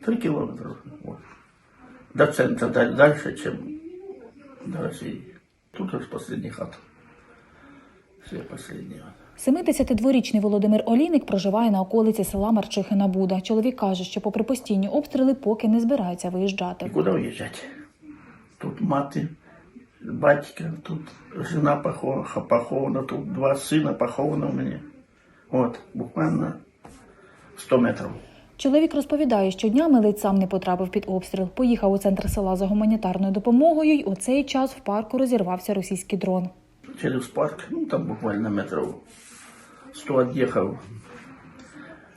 Три километра. Вот. До центра да- дальше, чем до России. Тут уж последний хат. Все последние. 72-річний Володимир Олійник проживає на околиці села Марчихина Буда. Чоловік каже, що попри постійні обстріли поки не збирається И виїжджати. куда уезжать? Тут маты, батька, тут жена похо- похована, тут два сына похованы у меня. Вот, буквально 100 метров. Чоловік розповідає, що днями ледь сам не потрапив під обстріл. Поїхав у центр села за гуманітарною допомогою, й у цей час в парку розірвався російський дрон. через парк, ну там буквально метров 100 отъехал.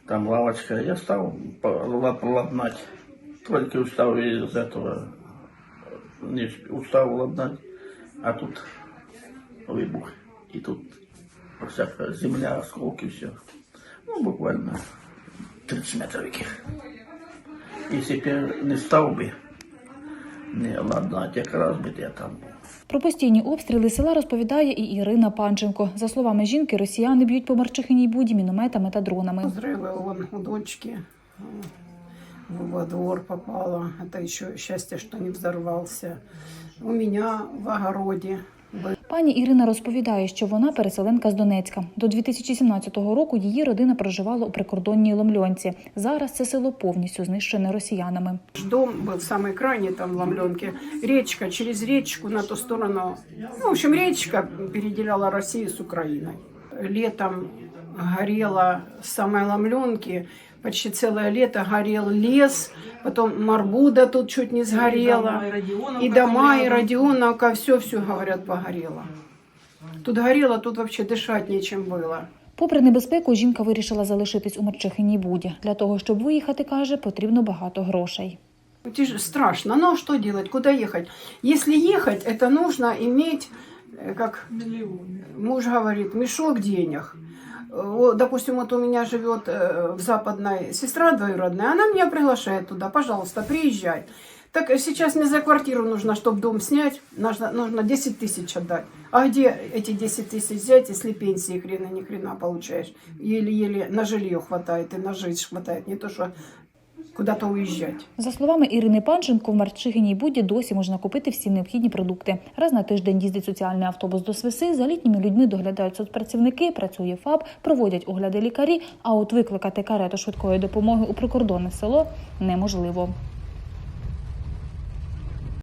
Там лавочка, я стал по- лап- лапнать. Только устал из этого, не усп- устал лапнать, а тут выбух. И тут всякая земля, осколки, все. Ну, буквально 30 метров яких. Если бы я не стал бы, не ладнать, якраз би я там був. Про постійні обстріли села розповідає і Ірина Панченко. За словами жінки, росіяни б'ють по Марчихиній буді мінометами та дронами. Взрывы вон у дочки э, во двор попало. Это еще счастье, что не взорвался. У меня в огороде был Пані Ірина розповідає, що вона переселенка з Донецька. До 2017 року її родина проживала у прикордонній Ломльонці. Зараз це село повністю знищене росіянами. дом, был самый крайний там в. Речка, через речку на ту сторону. Ну, в общем, речка переделяла Россию с Украиной. Летом горело с самой Ломленки, почти целое лето горел лес, потом Марбуда тут чуть не сгорела. И дома, и Родионовка, все-все, говорят, погорело. Тут горело, тут вообще дышать нечем было. Попри небезпеку, жінка вирішила залишитись у Марчихиній буді. Для того, щоб виїхати, каже, потрібно багато грошей. Это же страшно. Ну а что делать? Куда ехать? Если ехать, это нужно иметь, э, как муж говорит, мешок денег. Э, Допустим, вот у меня живет э, в западной сестра двоюродная, она меня приглашает туда, пожалуйста, приезжай. Так сейчас мне за квартиру нужно, чтобы дом снять, нужно, нужно 10 тысяч отдать. А где эти 10 тысяч взять, если пенсии хрена ни хрена получаешь? Еле-еле на жилье хватает и на жизнь хватает, не то что куда-то уезжать. За словами Ірини Панченко, в Марчихиній буді досі можна купити всі необхідні продукти. Раз на тиждень їздить соціальний автобус до Свиси, за літніми людьми доглядають соцпрацівники, працює ФАП, проводять огляди лікарі, а от викликати карету швидкої допомоги у прикордонне село неможливо.